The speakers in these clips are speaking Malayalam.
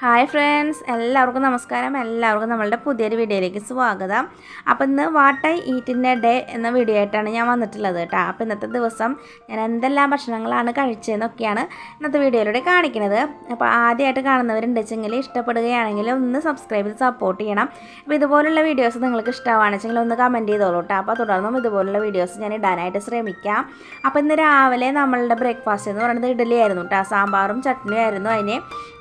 ഹായ് ഫ്രണ്ട്സ് എല്ലാവർക്കും നമസ്കാരം. എല്ലാവർക്കും നമ്മളുടെ പുതിയൊരു വീഡിയോയിലേക്ക് സ്വാഗതം. അപ്പോൾ ഇന്ന് വാട്ട് ഐ ഈറ്റിന്റെ ഡേ എന്ന വീഡിയോ ആയിട്ടാണ് ഞാൻ വന്നിട്ടുള്ളത് കേട്ടോ. അപ്പോൾ ഇന്നത്തെ ദിവസം ഞാൻ എന്തെല്ലാം ഭക്ഷണങ്ങളാണ് കഴിച്ചതെന്നൊക്കെയാണ് ഇന്നത്തെ വീഡിയോയിലൂടെ കാണിക്കുന്നത്. അപ്പോൾ ആദ്യമായിട്ട് കാണുന്നവരുണ്ടെച്ചെങ്കിൽ ഇഷ്ടപ്പെടുകയാണെങ്കിൽ ഒന്ന് സബ്സ്ക്രൈബ് ചെയ്ത് സപ്പോർട്ട് ചെയ്യണം. അപ്പോൾ ഇതുപോലുള്ള വീഡിയോസ് നിങ്ങൾക്ക് ഇഷ്ടമാണെച്ചെങ്കിൽ ഒന്ന് കമന്റ് ചെയ്തോളൂ കേട്ടോ. അപ്പോൾ തുടർന്നും ഇതുപോലുള്ള വീഡിയോസ് ഞാൻ ഇടാനായിട്ട് ശ്രമിക്കാം. അപ്പോൾ ഇന്ന് രാവിലെ നമ്മളുടെ ബ്രേക്ക്ഫാസ്റ്റ് എന്ന് പറയുന്നത് ഇഡ്ഡലി ആയിരുന്നു കേട്ടോ. സാമ്പാറും ചട്നിയും ആയിരുന്നു അതിന്.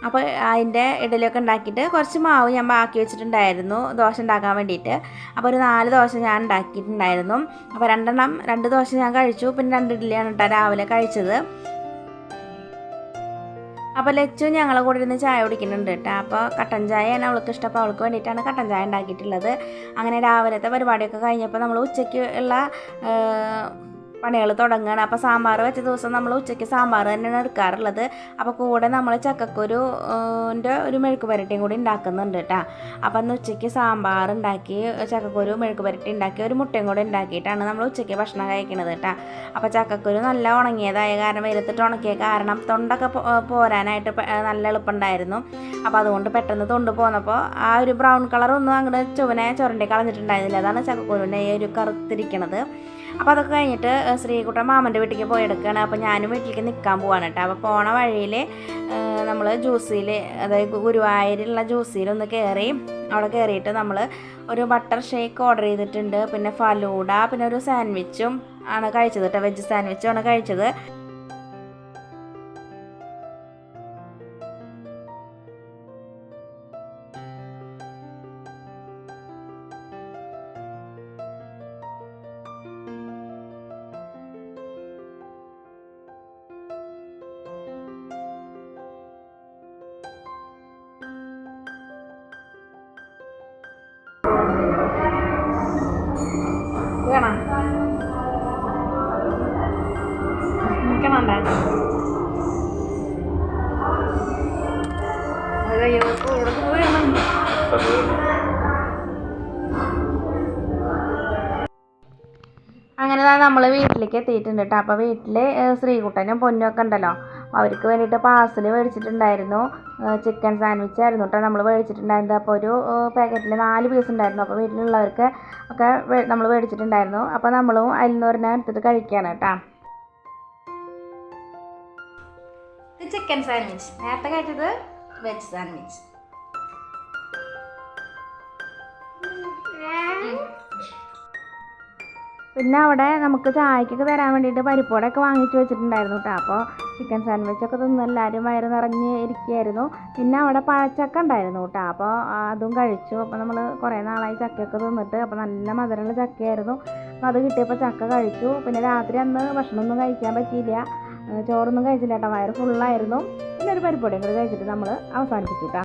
അപ്പോൾ അതിന്റെ ഇഡലിയൊക്കെ ഉണ്ടാക്കിയിട്ട് കുറച്ച് മാവ് ഞാൻ ബാക്കി വെച്ചിട്ടുണ്ടായിരുന്നു ദോശ ഉണ്ടാക്കാൻ വേണ്ടിയിട്ട്. അപ്പോൾ ഒരു നാല് ദോശ ഞാൻ ഉണ്ടാക്കിയിട്ടുണ്ടായിരുന്നു. അപ്പോൾ രണ്ടെണ്ണം രണ്ട് ദോശ ഞാൻ കഴിച്ചു. പിന്നെ രണ്ട് ഇഡ്ഡലിയാണ് കേട്ടോ രാവിലെ കഴിച്ചത്. അപ്പോൾ ലച്ചു ഞങ്ങളെ കൂടെ ഇരുന്ന് ചായ കുടിക്കുന്നുണ്ട് കേട്ടോ. അപ്പോൾ കട്ടൻ ചായയാണ് അവൾക്ക് ഇഷ്ടം. അപ്പോൾ അവൾക്ക് വേണ്ടിയിട്ടാണ് കട്ടൻ ചായ ഉണ്ടാക്കിയിട്ടുള്ളത്. അങ്ങനെ രാവിലത്തെ പരിപാടിയൊക്കെ കഴിഞ്ഞപ്പോൾ നമ്മൾ ഉച്ചയ്ക്ക് ഉള്ള പണികൾ തുടങ്ങുകയാണ് അപ്പോൾ സാമ്പാർ വെച്ച ദിവസം നമ്മൾ ഉച്ചയ്ക്ക് സാമ്പാർ തന്നെയാണ് എടുക്കാറുള്ളത്. അപ്പോൾ കൂടെ നമ്മൾ ചക്കക്കുരുന്റെ ഒരു മെഴുക്ക് പുരട്ടിയും കൂടി ഉണ്ടാക്കുന്നുണ്ട് കേട്ടോ അപ്പോൾ അന്ന് ഉച്ചയ്ക്ക് സാമ്പാർ ഉണ്ടാക്കി ചക്കക്കുരു മെഴുക്ക് പുരട്ടി ഉണ്ടാക്കി ഒരു മുട്ടയും കൂടി ഉണ്ടാക്കിയിട്ടാണ് നമ്മൾ ഉച്ചയ്ക്ക് ഭക്ഷണം കഴിക്കുന്നത് കേട്ടോ അപ്പോൾ ചക്കക്കുരു നല്ല ഉണങ്ങിയതായ കാരണം വെയിലത്തിട്ട് ഉണക്കിയ കാരണം തൊണ്ടൊക്കെ പോരാനായിട്ട് നല്ല എളുപ്പമുണ്ടായിരുന്നു അപ്പോൾ അതുകൊണ്ട് പെട്ടെന്ന് തൊണ്ട് പോന്നപ്പോൾ ആ ഒരു ബ്രൗൺ കളറൊന്നും അങ്ങോട്ട് ചുവനെ ചുരണ്ടി കളഞ്ഞിട്ടുണ്ടായിരുന്നില്ല. അതാണ് ചക്കക്കുരുവിന്റെ ഈ ഒരു കറുത്തിരിക്കണത്. അപ്പോൾ അതൊക്കെ കഴിഞ്ഞിട്ട് ശ്രീകുട്ടൻ മാമന്റെ വീട്ടിലേക്ക് പോയി എടുക്കുകയാണ് അപ്പോൾ ഞാനും വീട്ടിലേക്ക് നിൽക്കാൻ പോവാണ് കേട്ടോ അപ്പോൾ പോണ വഴിയിൽ നമ്മൾ ജ്യൂസിൽ അതായത് ഗുരുവായൂരിലുള്ള ജ്യൂസിൽ ഒന്ന് കയറി അവിടെ കയറിയിട്ട് നമ്മൾ ഒരു ബട്ടർ ഷേക്ക് ഓർഡർ ചെയ്തിട്ടുണ്ട്. പിന്നെ ഫലൂഡ പിന്നെ ഒരു സാൻഡ്വിച്ചും ആണ് കഴിച്ചത് കേട്ടോ വെജ് സാൻഡ്വിച്ചും ആണ് കഴിച്ചത്. നിൽക്കണണ്ട അങ്ങനെ നമ്മൾ വീട്ടിലേക്ക് എത്തിയിട്ടുണ്ട് കേട്ടോ അപ്പോൾ വീട്ടിൽ ശ്രീകുട്ടനും പൊന്നും ഒക്കെ ഉണ്ടല്ലോ. അവർക്ക് വേണ്ടിയിട്ട് പാഴ്സൽ മേടിച്ചിട്ടുണ്ടായിരുന്നു. ചിക്കൻ സാൻഡ്വിച്ച് ആയിരുന്നു കേട്ടോ നമ്മൾ മേടിച്ചിട്ടുണ്ടായിരുന്നത്. അപ്പോൾ ഒരു പാക്കറ്റിൽ നാല് പീസ് ഉണ്ടായിരുന്നു. അപ്പോൾ വീട്ടിലുള്ളവർക്ക് ഒക്കെ നമ്മൾ മേടിച്ചിട്ടുണ്ടായിരുന്നു. അപ്പോൾ നമ്മളും അതിൽ നിന്ന് ഒരെണ്ണം എടുത്തിട്ട് കഴിക്കുകയാണ് കേട്ടോ ഇത് ചിക്കൻ സാൻഡ്വിച്ച് നേരത്തെ കഴിച്ചത് വെജ് സാൻഡ്വിച്ച് പിന്നെ അവിടെ നമുക്ക് ചായക്കൊക്കെ തരാൻ വേണ്ടിയിട്ട് പരിപ്പോടൊക്കെ വാങ്ങിച്ച് വെച്ചിട്ടുണ്ടായിരുന്നു കേട്ടോ. അപ്പോൾ ചിക്കൻ സാൻഡ്വിച്ചൊക്കെ തിന്ന് എല്ലാവരും വയറ് നിറഞ്ഞ് ഇരിക്കുകയായിരുന്നു. പിന്നെ അവിടെ പഴച്ചക്ക ഉണ്ടായിരുന്നു കേട്ടോ. അപ്പോൾ അതും കഴിച്ചു. അപ്പോൾ നമ്മൾ കുറേ നാളായി ചക്കയൊക്കെ തിന്നിട്ട് അപ്പോൾ നല്ല മധുരമുള്ള ചക്കയായിരുന്നു. അപ്പോൾ അത് കിട്ടിയപ്പോൾ ചക്ക കഴിച്ചു. പിന്നെ രാത്രി അന്ന് ഭക്ഷണമൊന്നും കഴിക്കാൻ പറ്റിയില്ല. ചോറൊന്നും കഴിച്ചില്ല കേട്ടോ. വയറ് ഫുള്ളായിരുന്നു പിന്നെ ഒരു പരിപ്പൊടിയും കൂടി കഴിച്ചിട്ട് നമ്മൾ അവസാനിപ്പിച്ചു